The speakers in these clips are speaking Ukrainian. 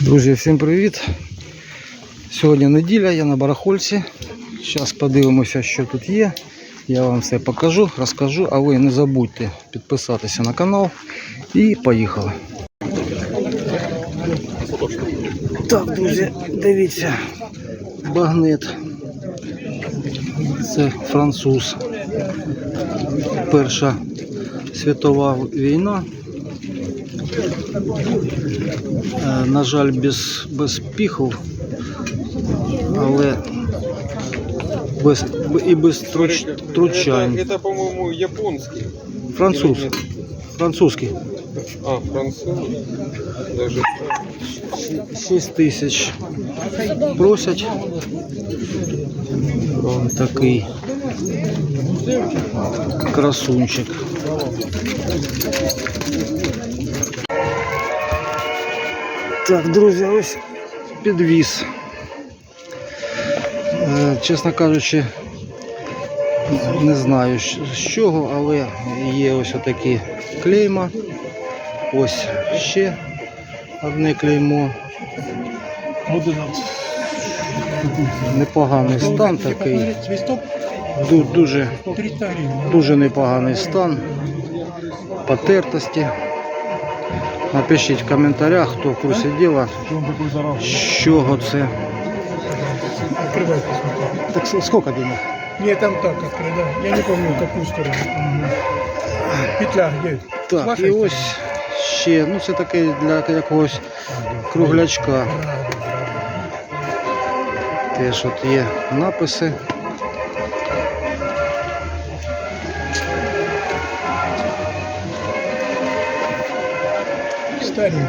Друзі, всім привіт! Сьогодні неділя, я на барахольці. Зараз подивимося, що тут є. Я вам все покажу, розкажу, а ви не забудьте підписатися на канал і поїхали. Так, друзі, дивіться, багнет. Це француз. Перша світова війна. На жаль, без, без піхов, але без, і без труч, тручань. Это, по-моему, японский. Француз. Французький. А, француз. Даже 6 тисяч просять. Ось такий красунчик. Так, друзі, ось підвіз. Е, Чесно кажучи, не знаю з чого, але є ось отакі клейма. Ось ще одне клеймо. Непоганий стан такий. Дуже, дуже непоганий стан. Потертості. Напишіть в коментарях, хто в курсі діла, з чого це. Так сколько денег? Не, там так открой, да. Я не помню, в какую сторону. Петля где? Так, і ось ще, ну це таке для якогось круглячка. Теж от є написи. Старенький.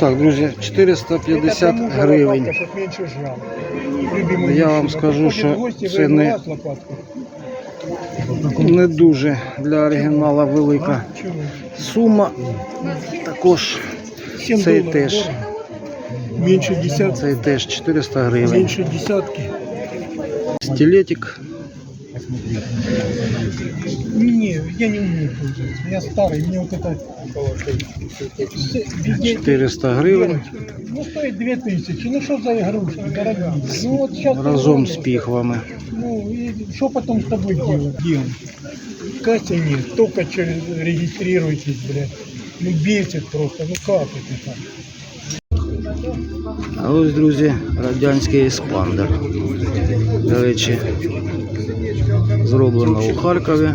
Так, друзі, 450 Это тому гривень. лопатка, чтоб меньше жал. Любимый Я вам мужчина. скажу, Приходит що в гости, це вы не- раз лопатку. Не дуже для оригінала велика Чего? сума. Також 7 цей долларов теж, дорого. Меньше десятки. цей теж 400 гривень. Меньше десятки. Стилетик Не, я не умею пользоваться. Я старый, мне вот это... Везде- 400 гривень. Ну, стоит 2000. Ну, что за игрушки, дорогие? Ну, вот сейчас... Разом з піхвами. Ну, и что потом с тобой делать? Делать? Катя нет, только через регистрируйтесь, блядь. Ну, бесит просто, ну как это так? А ось, друзі, радянський еспандер. До речі, зроблено у Харкові.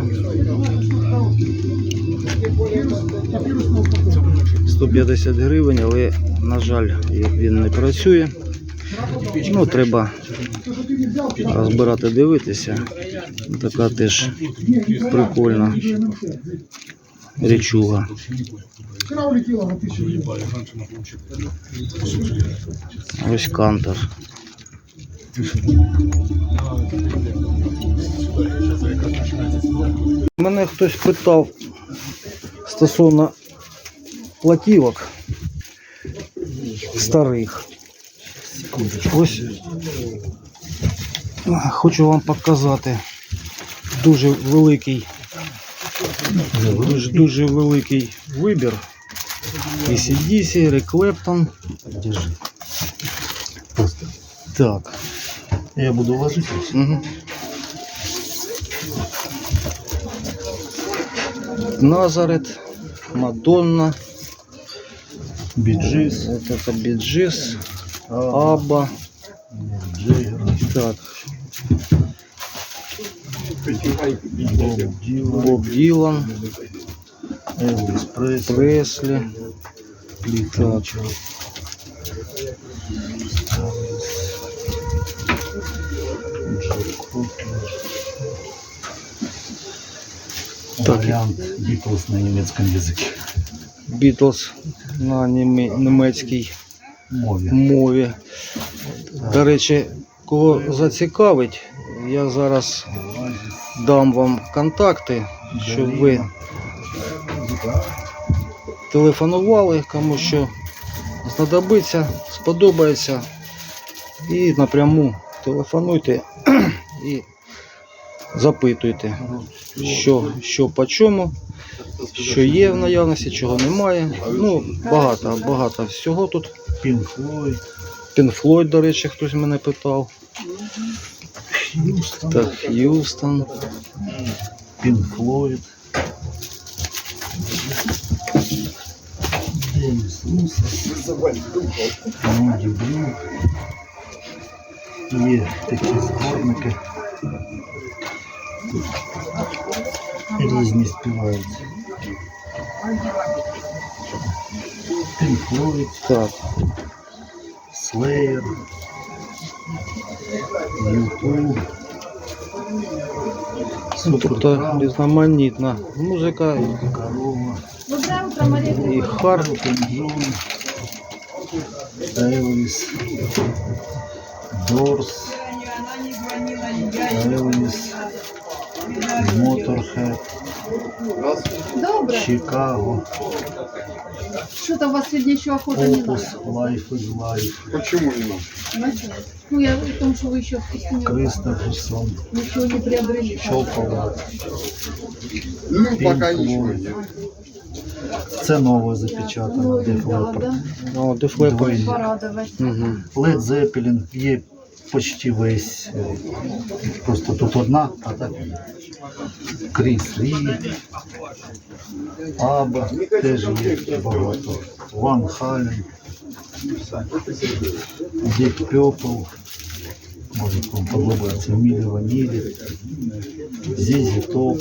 150 гривень, але, на жаль, він не працює. Ну, треба розбирати, дивитися. Така теж прикольна речуга. Ось кантор. Мене хтось питав стосовно платівок старих. Ось хочу вам показати дуже великий, дуже, дуже великий вибір. ACDC, Eric Clapton. Так. Я буду ложить. Угу. Назарет, Мадонна, Биджис, вот это Биджис, Абба. Джейгер, Так, Боб Дилан, Элвис Пресли, Пресли. Так. Вариант Битлз на немецком языке. Бітлз на німецькій Мове. мові. До речі, кого зацікавить, я зараз дам вам контакти, щоб ви телефонували, кому що знадобиться, сподобається. І напряму телефонуйте і запитуйте, що, що по чому, що є в наявності, чого немає. Ну, багато, багато всього тут. Пінфлойд, до речі, хтось мене питав. Так, Х'юстон. Русов. Є такі зборники. Тут різні співають. Pink Floyd, Так, Slayer, YouTube. ну, тут е, різноманітна музика Корова. Доброе утро, Мария. і хард. Elton John, Elvis, Доброе. Chicago, Что-то у вас сегодня еще охота не надо. Life is Life, Почему не надо? Знаете? Ну, я в том, что вы еще в пустыне Кристоферсон, ничего не приобрели. Chocolate, Ну, пока ничего нет. Це нове запечатано, Ну. О, Def Порадовать. Угу. Led є почти весь. е, Просто тут одна, а так Кріс Рі, Аба теж є багато. Ван Хален, Deep Purple, може вам подобається Мілі Ванілі, Зізі Топ,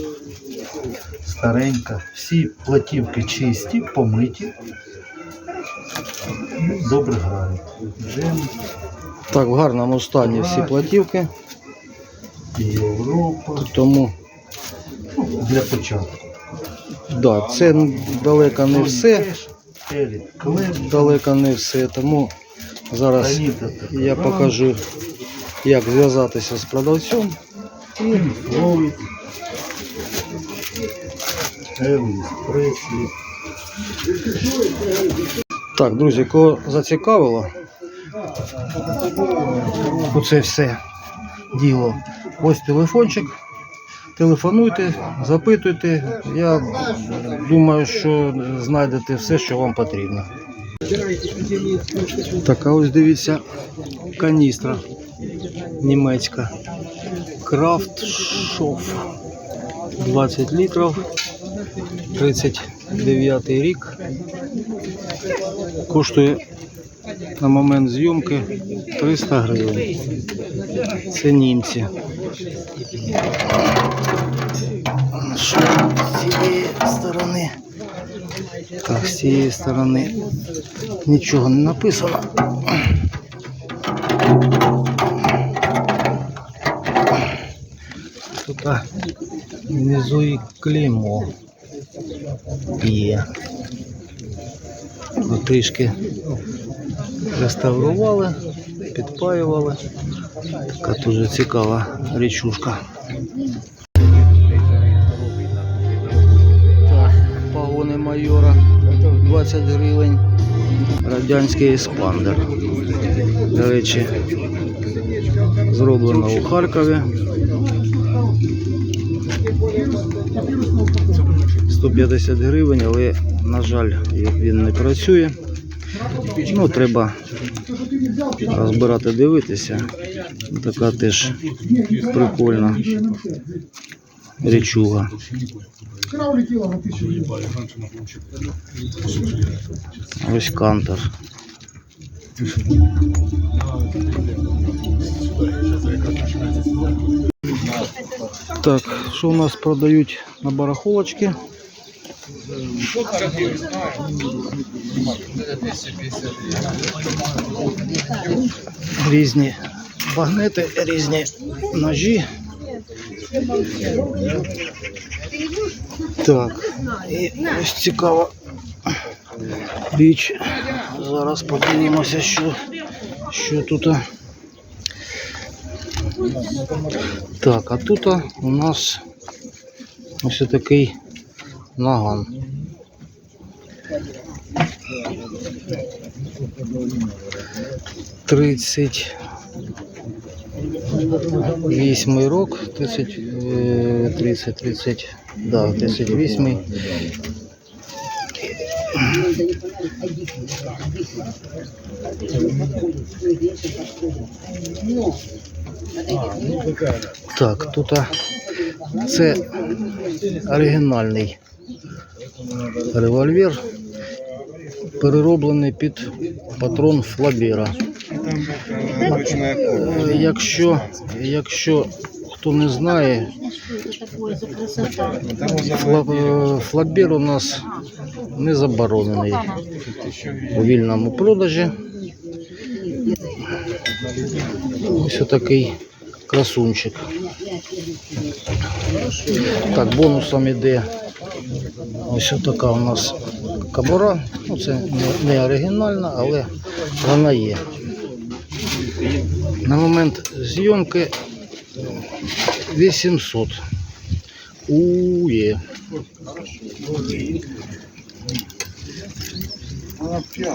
старенька. Всі платівки чисті, помиті. Добре грають. Джем, Так, в гарному стані всі платівки, Європа. тому Ну, для початку. да, це далеко не все. Далеко не все. Тому зараз я покажу, як зв'язатися з продавцем. Флойд, Елвіс Преслі. Так, друзі, кого зацікавило, оце все діло. Ось телефончик. Телефонуйте, запитуйте. Я думаю, що знайдете все, що вам потрібно. Так, а ось дивіться, каністра німецька. Крафт Шоф. 20 літрів. 39 рік. Коштує на момент зйомки 300 гривень. Це німці. Що з цієї сторони? Так, з цієї сторони нічого не написано. Тут внизу і клеймо є. Трішки реставрували, підпаювали. Така дуже цікава річушка. Погони майора 20 гривень. Радянський еспандер. До речі, зроблено у Харкові. 150 гривень, але, на жаль, він не працює. Ну, треба розбирати, дивитися. Така теж прикольна річуга. Ось кантор. Так, що у нас продають на барахолочці? Різні багнети, різні ножі. Так, і ось цікава річ. Зараз подивимося, що, що тут. Так, а тут у нас ось такий наган. Тридцять вісьмий рок, 30, е, 30, 30, да, 38. Так, тут це оригінальний револьвер, перероблений під патрон Флабера. Е, Якщо, якщо хто не знає, е, флабер у нас не заборонений у вільному продажі. Ось такий красунчик. Так, бонусом іде ось така у нас кабура. Ну, це не, оригінальна, але вона є. На момент зйомки 800. Ує.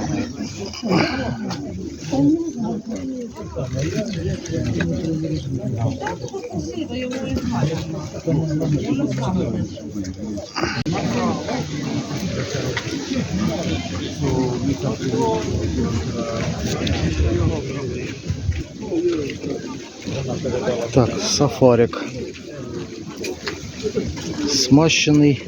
Так, сафарик. Смащений.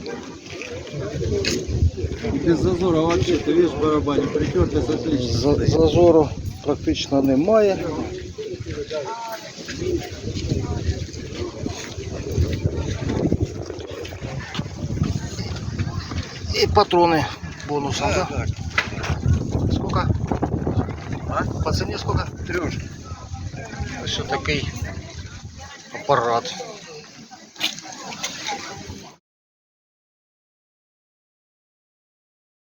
Без зазора вообще, ты видишь в барабане, притертый отлично. За- Зазору практично немає. І патрони бонусом, да? Сколько? А? По ціні сколько? Трешки. Ось такий апарат.